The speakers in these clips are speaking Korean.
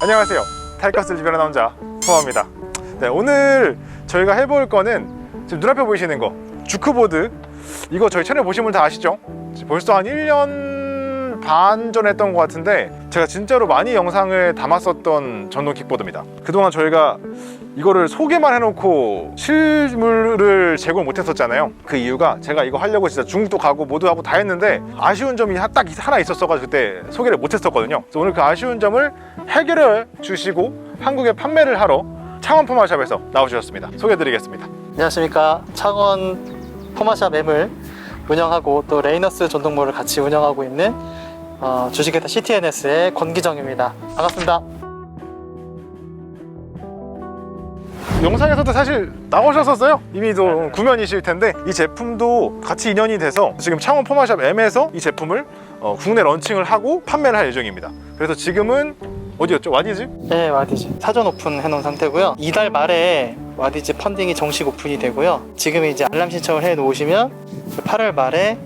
안녕하세요. 탈것을 리뷰하는 남자 포함입니다. 네, 오늘 저희가 해볼 거는 지금 눈앞에 보이시는 거 주크보드 이거 저희 채널 분다 아시죠? 벌써 한 1년 반 전에 했던 것 같은데 제가 진짜로 많이 영상을 담았었던 전동 킥보드입니다. 그동안 저희가 이거를 소개만 해놓고 실물을 제공 못했었잖아요. 그 이유가 제가 이거 하려고 진짜 중국도 가고 모두 하고 다 했는데 아쉬운 점이 하- 딱 하나 있었어가지고 그때 소개를 못했었거든요. 그래서 오늘 그 아쉬운 점을 해결해 주시고 한국에 판매를 하러 창원 포마샵에서 나오셨습니다. 소개해드리겠습니다. 안녕하십니까 창원 포마샵 M을 운영하고 또 레이너스 전동몰을 같이 운영하고 있는 어, 주식회사 CTNS의 권기정입니다 반갑습니다 영상에서도 사실 나오셨었어요. 이미 또 구면이실 텐데 이 제품도 같이 인연이 돼서 지금 창원 포마샵 M에서 이 제품을 어, 국내 런칭을 하고 판매를 할 예정입니다. 그래서 지금은 어디였죠? 와디즈? 네 와디즈 사전 오픈 해 놓은 상태고요 이달 말에 와디즈 펀딩이 정식 오픈이 되고요 지금 이제 알람 신청을 해 놓으시면 8월 말에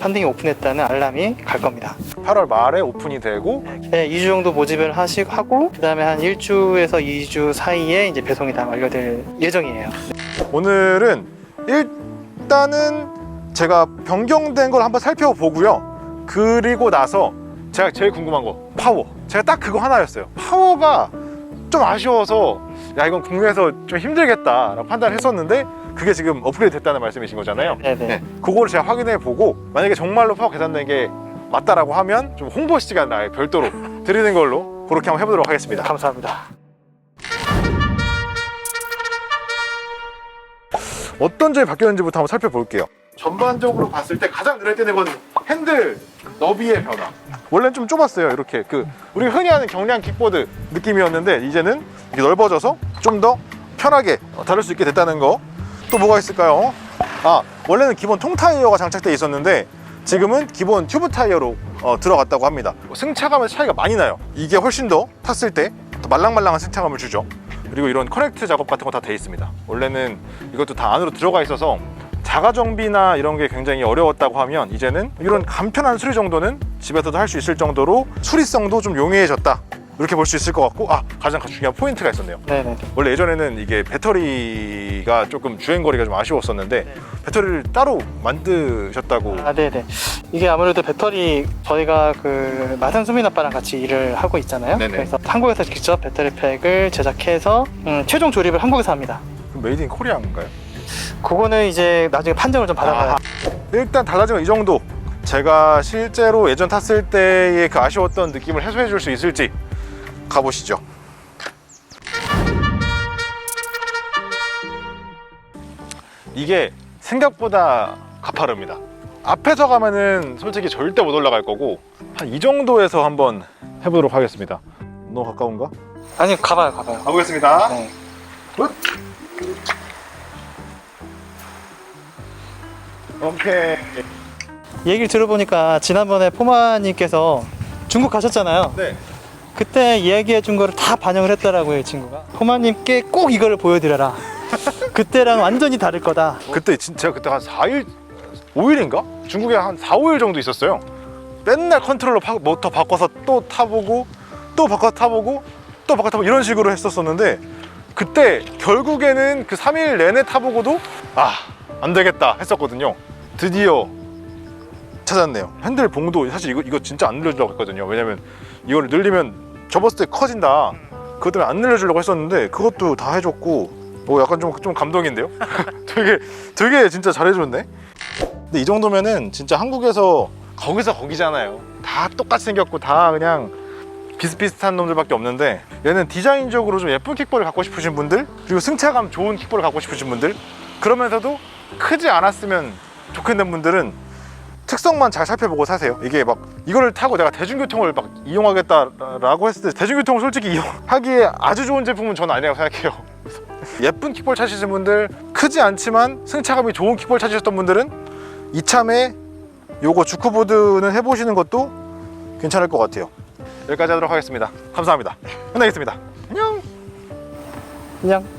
펀딩이 오픈했다는 알람이 갈 겁니다 8월 말에 오픈이 되고 네, 2주 정도 모집을 하시, 하고 그 다음에 한 1주에서 2주 사이에 이제 배송이 다 완료될 예정이에요 오늘은 일단은 제가 변경된 걸 한번 살펴보고요. 그리고 나서 제가 제일 궁금한 거 파워. 제가 딱 그거 하나였어요. 파워가 좀 아쉬워서 야 이건 국내에서 좀 힘들겠다라고 판단했었는데 그게 지금 업그레이드 됐다는 말씀이신 거잖아요. 네네 네, 그거를 제가 확인해 보고 만약에 정말로 파워 계산된 게 맞다라고 하면 좀 홍보 시간 아예 별도로 드리는 걸로 그렇게 한번 해보도록 하겠습니다. 감사합니다 어떤 점이 바뀌었는지부터 한번 살펴볼게요. 전반적으로 봤을 때 가장 눈에 띄는 건 핸들 너비의 변화. 원래는 좀 좁았어요. 이렇게 그 우리 가 흔히 하는 경량 킥보드 느낌이었는데 이제는 이렇게 넓어져서 좀 더 편하게 다룰 수 있게 됐다는 거. 또 뭐가 있을까요? 아 원래는 기본 통 타이어가 장착돼 있었는데 지금은 기본 튜브 타이어로 어, 들어갔다고 합니다. 승차감의 차이가 많이 나요. 이게 훨씬 더 탔을 때 더 말랑말랑한 승차감을 주죠. 그리고 이런 커넥트 작업 같은 거 다 돼 있습니다. 원래는 이것도 다 안으로 들어가 있어서 자가 정비나 이런 게 굉장히 어려웠다고 하면 이제는 이런 간편한 수리 정도는 집에서도 할 수 있을 정도로 수리성도 좀 용이해졌다. 이렇게 볼 수 있을 것 같고 아 가장 중요한 포인트가 있었네요. 네네 원래 예전에는 이게 배터리가 조금 주행 거리가 좀 아쉬웠었는데 네. 배터리를 따로 만드셨다고 아, 네네. 이게 아무래도 배터리 저희가 그 마산 수민 아빠랑 같이 일을 하고 있잖아요. 네네. 그래서 한국에서 직접 배터리 팩을 제작해서 음, 최종 조립을 한국에서 합니다. 그럼 메이드 인 코리아인가요? 그거는 이제 나중에 판정을 좀 받아봐야. 아, 일단 달라진 건 이 정도. 제가 실제로 예전 탔을 때의 그 아쉬웠던 느낌을 해소해 줄 수 있을지 가보시죠. 이게 생각보다 가파릅니다. 앞에서 가면은 솔직히 절대 못 올라갈 거고 한 이 정도에서 한번 해보도록 하겠습니다. 너무 가까운가? 아니 가봐요, 가봐요. 가보겠습니다. 네. 오케이. 얘기를 들어보니까 지난번에 포마님께서 중국 가셨잖아요. 네. 그때 이야기해 준 거를 다 반영을 했더라고요, 이 친구가. 포마님께 꼭 이거를 보여드려라. 그때랑 완전히 다를 거다. 그때 진짜 그때 한 4일, 5일인가? 중국에 한 4, 5일 정도 있었어요. 맨날 컨트롤러 파- 모터 바꿔서 또 타보고 또 바꿔 타보고 또 바꿔 타보고 이런 식으로 했었었는데 그때 결국에는 그 3일 내내 타보고도 아, 안 되겠다 했었거든요. 드디어 찾았네요. 핸들 봉도 사실 이거 이거 진짜 안 늘려주려고 했거든요. 왜냐면 이거를 늘리면 접었을 때 커진다. 그것 때문에 안 늘려주려고 했었는데 그것도 다 해줬고 뭐 약간 좀, 좀 감동인데요? 되게 되게 진짜 잘해줬네. 근데 이 정도면은 진짜 한국에서 거기서 거기잖아요. 다 똑같이 생겼고 다 그냥 비슷비슷한 놈들밖에 없는데 얘는 디자인적으로 좀 예쁜 킥볼을 갖고 싶으신 분들 그리고 승차감 좋은 킥볼을 갖고 싶으신 분들 그러면서도 크지 않았으면 좋겠는 분들은 특성만 잘 살펴보고 사세요. 이게 막 이거를 타고 내가 대중교통을 막 이용하겠다라고 했을 때 대중교통을 솔직히 이용하기에 아주 좋은 제품은 저는 아니라고 생각해요. 예쁜 킥볼 찾으신 분들 크지 않지만 승차감이 좋은 킥볼 찾으셨던 분들은 이참에 요거 주크보드는 해보시는 것도 괜찮을 것 같아요. 여기까지 하도록 하겠습니다. 감사합니다. 끝내겠습니다. 안녕. 그냥